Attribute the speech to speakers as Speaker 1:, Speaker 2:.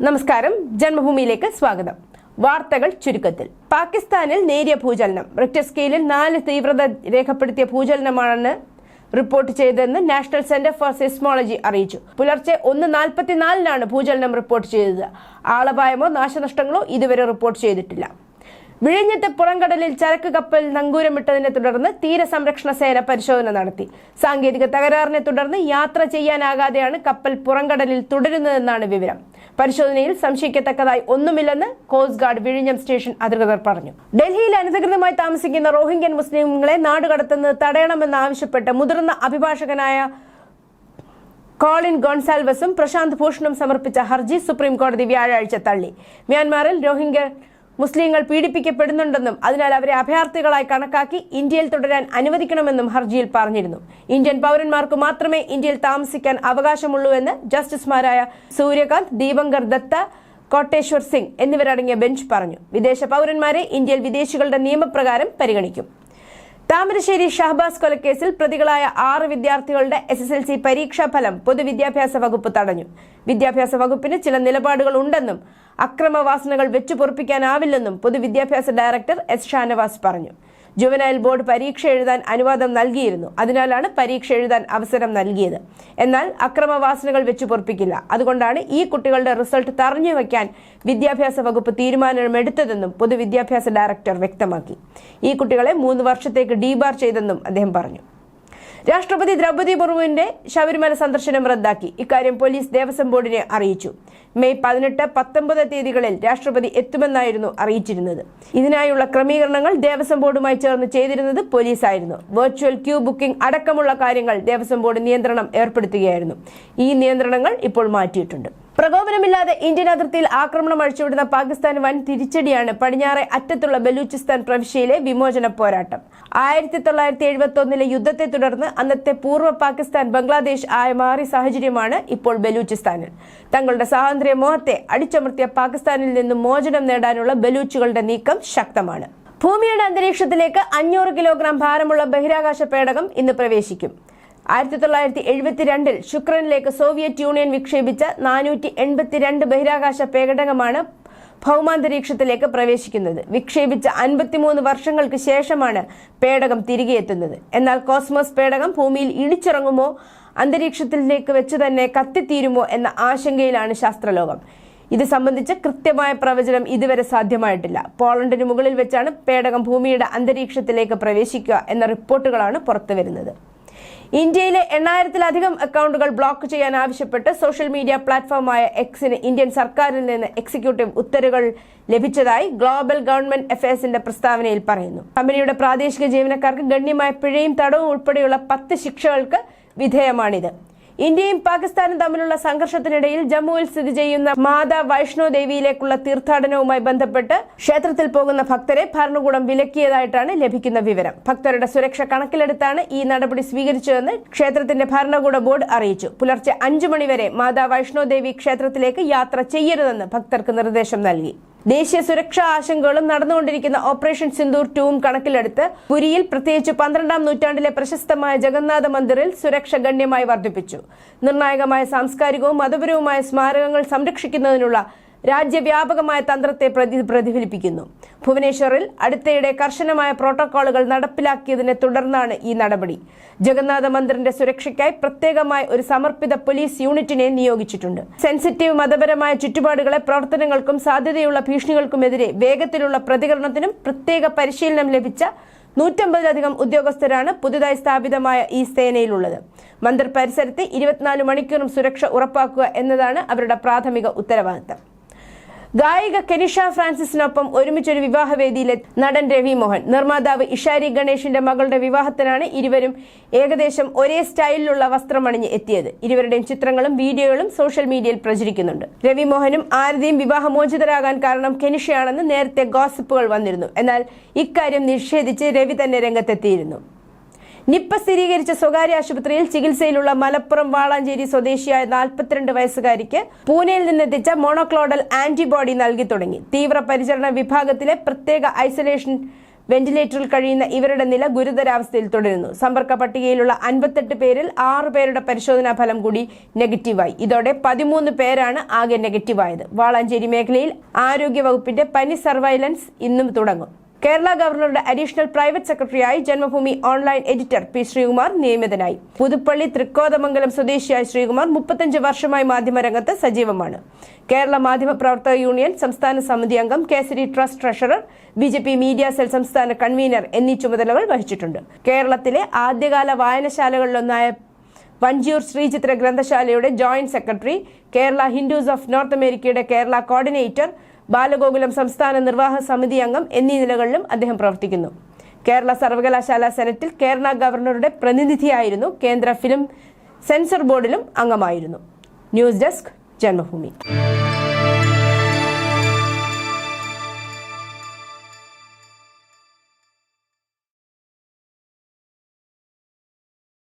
Speaker 1: നമസ്കാരം. ജന്മഭൂമിയിലേക്ക് സ്വാഗതം. വാർത്തകൾ ചുരുക്കത്തിൽ. പാകിസ്ഥാനിൽ നേരിയ ഭൂചലനം. റിക്ടർ സ്കെയിലിൽ നാല് തീവ്രത രേഖപ്പെടുത്തിയ ഭൂചലനമാണെന്ന് റിപ്പോർട്ട് ചെയ്തതെന്ന് നാഷണൽ സെന്റർ ഫോർ സിസ്മോളജി അറിയിച്ചു. പുലർച്ചെ ഒന്ന് നാൽപ്പത്തിനാലിനാണ് ഭൂചലനം റിപ്പോർട്ട് ചെയ്തത്. ആളപായമോ നാശനഷ്ടങ്ങളോ ഇതുവരെ റിപ്പോർട്ട് ചെയ്തിട്ടില്ല. വിഴിഞ്ഞത്ത് പുറംകടലിൽ ചരക്ക് കപ്പൽ നങ്കൂരമിട്ടതിനെ തുടർന്ന് തീരസംരക്ഷണ സേന പരിശോധന നടത്തി. സാങ്കേതിക തകരാറിനെ തുടർന്ന് യാത്ര ചെയ്യാനാകാതെയാണ് കപ്പൽ പുറംകടലിൽ തുടരുന്നതെന്നാണ് വിവരം. പരിശോധനയിൽ സംശയിക്കത്തക്കതായി ഒന്നുമില്ലെന്ന് കോസ്റ്റ് ഗാർഡ് വിഴിഞ്ഞം സ്റ്റേഷൻ അധികൃതർ പറഞ്ഞു. ഡൽഹിയിൽ അനധികൃതമായി താമസിക്കുന്ന റോഹിംഗ്യൻ മുസ്ലിംകളെ നാടുകടത്തുന്നത് തടയണമെന്നാവശ്യപ്പെട്ട് മുതിർന്ന അഭിഭാഷകനായ കോളിൻ ഗോൺസാൽവസും പ്രശാന്ത് ഭൂഷണും സമർപ്പിച്ച ഹർജി സുപ്രീം കോടതി വ്യാഴാഴ്ച തള്ളി. മ്യാൻമാറിൽ രോഹിംഗ്യ മുസ്ലിങ്ങൾ പീഡിപ്പിക്കപ്പെടുന്നുണ്ടെന്നും അതിനാൽ അവരെ അഭയാർത്ഥികളായി കണക്കാക്കി ഇന്ത്യയിൽ തുടരാൻ അനുവദിക്കണമെന്നും ഹർജിയിൽ പറഞ്ഞിരുന്നു. ഇന്ത്യൻ പൗരന്മാർക്ക് മാത്രമേ ഇന്ത്യയിൽ താമസിക്കാൻ അവകാശമുള്ളൂ എന്ന് ജസ്റ്റിസുമാരായ സൂര്യകാന്ത് ദീപങ്കർ ദത്ത കോട്ടേശ്വർ സിംഗ് എന്നിവരടങ്ങിയ ബെഞ്ച് പറഞ്ഞു. വിദേശ പൗരന്മാരെ ഇന്ത്യയിൽ വിദേശികളുടെ നിയമപ്രകാരം പരിഗണിക്കും. താമരശ്ശേരി ഷഹബാസ് കൊലക്കേസിൽ പ്രതികളായ ആറ് വിദ്യാർത്ഥികളുടെ എസ് എസ് എൽ സി പരീക്ഷാ ഫലം പൊതുവിദ്യാഭ്യാസ വകുപ്പ് തടഞ്ഞു. വിദ്യാഭ്യാസ വകുപ്പിന് ചില നിലപാടുകൾ ഉണ്ടെന്നും അക്രമവാസനകൾ വെച്ചു പൊറപ്പിക്കാനാവില്ലെന്നും പൊതുവിദ്യാഭ്യാസ ഡയറക്ടർ എസ് ഷാനവാസ് പറഞ്ഞു. ജുവനൈൽ ബോർഡ് പരീക്ഷ എഴുതാൻ അനുവാദം നൽകിയിരുന്നു. അതിനാലാണ് പരീക്ഷ എഴുതാൻ അവസരം നൽകിയത്. എന്നാൽ അക്രമവാസനകൾ വെച്ചു പൊറപ്പിക്കില്ല. അതുകൊണ്ടാണ് ഈ കുട്ടികളുടെ റിസൾട്ട് തറഞ്ഞു വയ്ക്കാൻ വിദ്യാഭ്യാസ വകുപ്പ് തീരുമാനമെടുത്തതെന്നും പൊതുവിദ്യാഭ്യാസ ഡയറക്ടർ വ്യക്തമാക്കി. ഈ കുട്ടികളെ മൂന്ന് വർഷത്തേക്ക് ഡീബാർ ചെയ്തെന്നും അദ്ദേഹം പറഞ്ഞു. രാഷ്ട്രപതി ദ്രൗപതി മുർമുവിന്റെ ശബരിമല സന്ദർശനം റദ്ദാക്കി. ഇക്കാര്യം പോലീസ് ദേവസ്വം ബോർഡിനെ അറിയിച്ചു. മെയ് പതിനെട്ട് പത്തൊമ്പത് തീയതികളിൽ രാഷ്ട്രപതി എത്തുമെന്നായിരുന്നു അറിയിച്ചിരുന്നത്. ഇതിനായുള്ള ക്രമീകരണങ്ങൾ ദേവസ്വം ബോർഡുമായി ചേർന്ന് ചെയ്തിരുന്നത് പോലീസായിരുന്നു. വെർച്വൽ ക്യൂ ബുക്കിംഗ് അടക്കമുള്ള കാര്യങ്ങൾ ദേവസ്വം ബോർഡ് നിയന്ത്രണം ഏർപ്പെടുത്തുകയായിരുന്നു. ഈ നിയന്ത്രണങ്ങൾ ഇപ്പോൾ മാറ്റിയിട്ടുണ്ട്. പ്രകോപനമില്ലാതെ ഇന്ത്യൻ അതിർത്തിയിൽ ആക്രമണം അഴിച്ചുവിടുന്ന പാകിസ്ഥാൻ വൻ തിരിച്ചടിയാണ് പടിഞ്ഞാറെ അറ്റത്തുള്ള ബലൂചിസ്ഥാൻ പ്രവിശ്യയിലെ വിമോചന പോരാട്ടം. ആയിരത്തി തൊള്ളായിരത്തി എഴുപത്തി ഒന്നിലെ യുദ്ധത്തെ തുടർന്ന് അന്നത്തെ പൂർവ പാകിസ്ഥാൻ ബംഗ്ലാദേശ് ആയ മാറിയ സാഹചര്യമാണ് ഇപ്പോൾ ബലൂചിസ്ഥാനിൽ. തങ്ങളുടെ സ്വാതന്ത്ര്യ മോഹത്തെ അടിച്ചമർത്തിയ പാകിസ്ഥാനിൽ നിന്നും മോചനം നേടാനുള്ള ബലൂച്ചുകളുടെ നീക്കം ശക്തമാണ്. ഭൂമിയുടെ അന്തരീക്ഷത്തിലേക്ക് അഞ്ഞൂറ് കിലോഗ്രാം ഭാരമുള്ള ബഹിരാകാശ പേടകം ഇന്ന് പ്രവേശിക്കും. ആയിരത്തി തൊള്ളായിരത്തി എഴുപത്തിരണ്ടിൽ ശുക്രനിലേക്ക് സോവിയറ്റ് യൂണിയൻ വിക്ഷേപിച്ച നാനൂറ്റി എൺപത്തിരണ്ട് ബഹിരാകാശ പേടകമാണ് ഭൗമാന്തരീക്ഷത്തിലേക്ക് പ്രവേശിക്കുന്നത്. വിക്ഷേപിച്ച അൻപത്തിമൂന്ന് വർഷങ്ങൾക്ക് ശേഷമാണ് പേടകം തിരികെ എത്തുന്നത്. എന്നാൽ കോസ്മോസ് പേടകം ഭൂമിയിൽ ഇടിച്ചിറങ്ങുമോ അന്തരീക്ഷത്തിലേക്ക് വെച്ച് തന്നെ കത്തിത്തീരുമോ എന്ന ആശങ്കയിലാണ് ശാസ്ത്രലോകം. ഇത് സംബന്ധിച്ച് കൃത്യമായ പ്രവചനം ഇതുവരെ സാധ്യമായിട്ടില്ല. പോളണ്ടിന് മുകളിൽ വെച്ചാണ് പേടകം ഭൂമിയുടെ അന്തരീക്ഷത്തിലേക്ക് പ്രവേശിക്കുക എന്ന റിപ്പോർട്ടുകളാണ് പുറത്തുവരുന്നത്. ഇന്ത്യയിലെ എണ്ണായിരത്തിലധികം അക്കൗണ്ടുകൾ ബ്ലോക്ക് ചെയ്യാൻ ആവശ്യപ്പെട്ട് സോഷ്യൽ മീഡിയ പ്ലാറ്റ്ഫോമായ എക്സിന് ഇന്ത്യൻ സർക്കാരിൽ നിന്ന് എക്സിക്യൂട്ടീവ് ഉത്തരവുകൾ ലഭിച്ചതായി ഗ്ലോബൽ ഗവൺമെന്റ് അഫയേഴ്സിന്റെ പ്രസ്താവനയിൽ പറയുന്നു. കമ്പനിയുടെ പ്രാദേശിക ജീവനക്കാർക്ക് ഗണ്യമായ പിഴയും തടവും ഉൾപ്പെടെയുള്ള പത്ത് ശിക്ഷകൾക്ക് വിധേയമാണിത്. ഇന്ത്യയും പാകിസ്ഥാനും തമ്മിലുള്ള സംഘർഷത്തിനിടയിൽ ജമ്മുവിൽ സ്ഥിതി ചെയ്യുന്ന മാതാ വൈഷ്ണോ ദേവിയിലേക്കുള്ള തീർത്ഥാടനവുമായി ബന്ധപ്പെട്ട് ക്ഷേത്രത്തിൽ പോകുന്ന ഭക്തരെ ഭരണകൂടം വിലക്കിയതായിട്ടാണ് ലഭിക്കുന്ന വിവരം. ഭക്തരുടെ സുരക്ഷ കണക്കിലെടുത്താണ് ഈ നടപടി സ്വീകരിച്ചതെന്ന് ക്ഷേത്രത്തിന്റെ ഭരണകൂട ബോർഡ് അറിയിച്ചു. പുലർച്ചെ അഞ്ചു മണിവരെ മാതാ വൈഷ്ണോ ദേവി ക്ഷേത്രത്തിലേക്ക് യാത്ര ചെയ്യരുതെന്ന് ഭക്തർക്ക് നിർദ്ദേശം നൽകി. ദേശീയ സുരക്ഷാ ആശങ്കകളും നടന്നുകൊണ്ടിരിക്കുന്ന ഓപ്പറേഷൻ സിന്ദൂർ ടൂവും കണക്കിലെടുത്ത് പുരിയിൽ പ്രത്യേകിച്ച് പന്ത്രണ്ടാം നൂറ്റാണ്ടിലെ പ്രശസ്തമായ ജഗന്നാഥ മന്ദിറിൽ സുരക്ഷ ഗണ്യമായി വർദ്ധിപ്പിച്ചു. നിർണായകമായ സാംസ്കാരികവും മതപരവുമായ സ്മാരകങ്ങൾ സംരക്ഷിക്കുന്നതിനുള്ള രാജ്യവ്യാപകമായ തന്ത്രത്തെ പ്രതി പ്രതിഫലിപ്പിക്കുന്നു. ഭുവനേശ്വറിൽ അടുത്തയിടെ കർശനമായ പ്രോട്ടോക്കോളുകൾ നടപ്പിലാക്കിയതിനെ തുടർന്നാണ് ഈ നടപടി. ജഗന്നാഥ മന്ദിറിന്റെ സുരക്ഷയ്ക്കായി പ്രത്യേകമായി ഒരു സമർപ്പിത പോലീസ് യൂണിറ്റിനെ നിയോഗിച്ചിട്ടുണ്ട്. സെൻസിറ്റീവ് മതപരമായ ചുറ്റുപാടുകളെ പ്രവർത്തനങ്ങൾക്കും സാധ്യതയുള്ള ഭീഷണികൾക്കുമെതിരെ വേഗത്തിലുള്ള പ്രതികരണത്തിനും പ്രത്യേക പരിശീലനം ലഭിച്ച നൂറ്റമ്പതിലധികം ഉദ്യോഗസ്ഥരാണ് പുതുതായി സ്ഥാപിതമായ ഈ സേനയിലുള്ളത്. മന്ദിർ പരിസരത്ത് ഇരുപത്തിനാല് മണിക്കൂറും സുരക്ഷ ഉറപ്പാക്കുക എന്നതാണ് അവരുടെ പ്രാഥമിക ഉത്തരവാദിത്തം. ഗായിക കെനിഷ ഫ്രാൻസിസിനൊപ്പം ഒരുമിച്ചൊരു വിവാഹവേദിയിലെ നടൻ രവി മോഹൻ. നിർമ്മാതാവ് ഇഷാരി ഗണേഷിന്റെ മകളുടെ വിവാഹത്തിനാണ് ഇരുവരും ഏകദേശം ഒരേ സ്റ്റൈലിലുള്ള വസ്ത്രമണിഞ്ഞ് എത്തിയത്. ഇരുവരുടെയും ചിത്രങ്ങളും വീഡിയോകളും സോഷ്യൽ മീഡിയയിൽ പ്രചരിക്കുന്നുണ്ട്. രവി മോഹനും ആരതിയും വിവാഹമോചിതരാകാൻ കാരണം കെനിഷയാണെന്ന് നേരത്തെ ഗോസിപ്പുകൾ വന്നിരുന്നു. എന്നാൽ ഇക്കാര്യം നിഷേധിച്ച് രവി തന്നെ രംഗത്തെത്തിയിരുന്നു. നിപ്പ സ്ഥിരീകരിച്ച സ്വകാര്യ ആശുപത്രിയിൽ ചികിത്സയിലുള്ള മലപ്പുറം വാളാഞ്ചേരി സ്വദേശിയായ നാൽപ്പത്തിരണ്ട് വയസ്സുകാരിക്ക് പൂനെയിൽ നിന്നെത്തിച്ച മോണോക്ലോഡൽ ആന്റിബോഡി നൽകി തുടങ്ങി. തീവ്രപരിചരണ വിഭാഗത്തിലെ പ്രത്യേക ഐസൊലേഷൻ വെന്റിലേറ്ററിൽ കഴിയുന്ന ഇവരുടെ നില ഗുരുതരാവസ്ഥയിൽ തുടരുന്നു. സമ്പർക്ക പട്ടികയിലുള്ള അൻപത്തെട്ട് പേരിൽ ആറ് പേരുടെ പരിശോധനാ ഫലം കൂടി നെഗറ്റീവായി. ഇതോടെ പതിമൂന്ന് പേരാണ് ആകെ നെഗറ്റീവായത്. വാളാഞ്ചേരി മേഖലയിൽ ആരോഗ്യ വകുപ്പിന്റെ പനി സർവൈലൻസ് ഇന്നും തുടങ്ങും. കേരള ഗവർണറുടെ അഡീഷണൽ പ്രൈവറ്റ് സെക്രട്ടറിയായി Janmabhumi online editor P Sreekumar നിയമിതനായി. Puthuppally Thrikkothamangalam സ്വദേശിയായ ശ്രീകുമാർ മുപ്പത്തഞ്ച് വർഷമായി മാധ്യമരംഗത്ത് സജീവമാണ്. കേരള മാധ്യമ പ്രവർത്തക യൂണിയൻ സംസ്ഥാന സമിതി അംഗം Kesari trust treasurer B J P media cell സംസ്ഥാന കൺവീനർ എന്നീ ചുമതലകൾ വഹിച്ചിട്ടുണ്ട്. കേരളത്തിലെ ആദ്യകാല വായനശാലകളിലൊന്നായ Vanchiyoor Sree Chitra ഗ്രന്ഥശാലയുടെ joint secretary Kerala Hindus of North അമേരിക്കയുടെ കേരള കോർഡിനേറ്റർ ബാലഗോകുലം സംസ്ഥാന നിർവാഹ സമിതി അംഗം എന്നീ നിലകളിലും അദ്ദേഹം പ്രവർത്തിക്കുന്നു. കേരള സർവകലാശാല സെനറ്റിൽ കേരള ഗവർണറുടെ പ്രതിനിധിയായിരുന്നു കേന്ദ്ര ഫിലിം സെൻസർ ബോർഡിലും അംഗമായിരുന്നു. News desk Janmabhumi.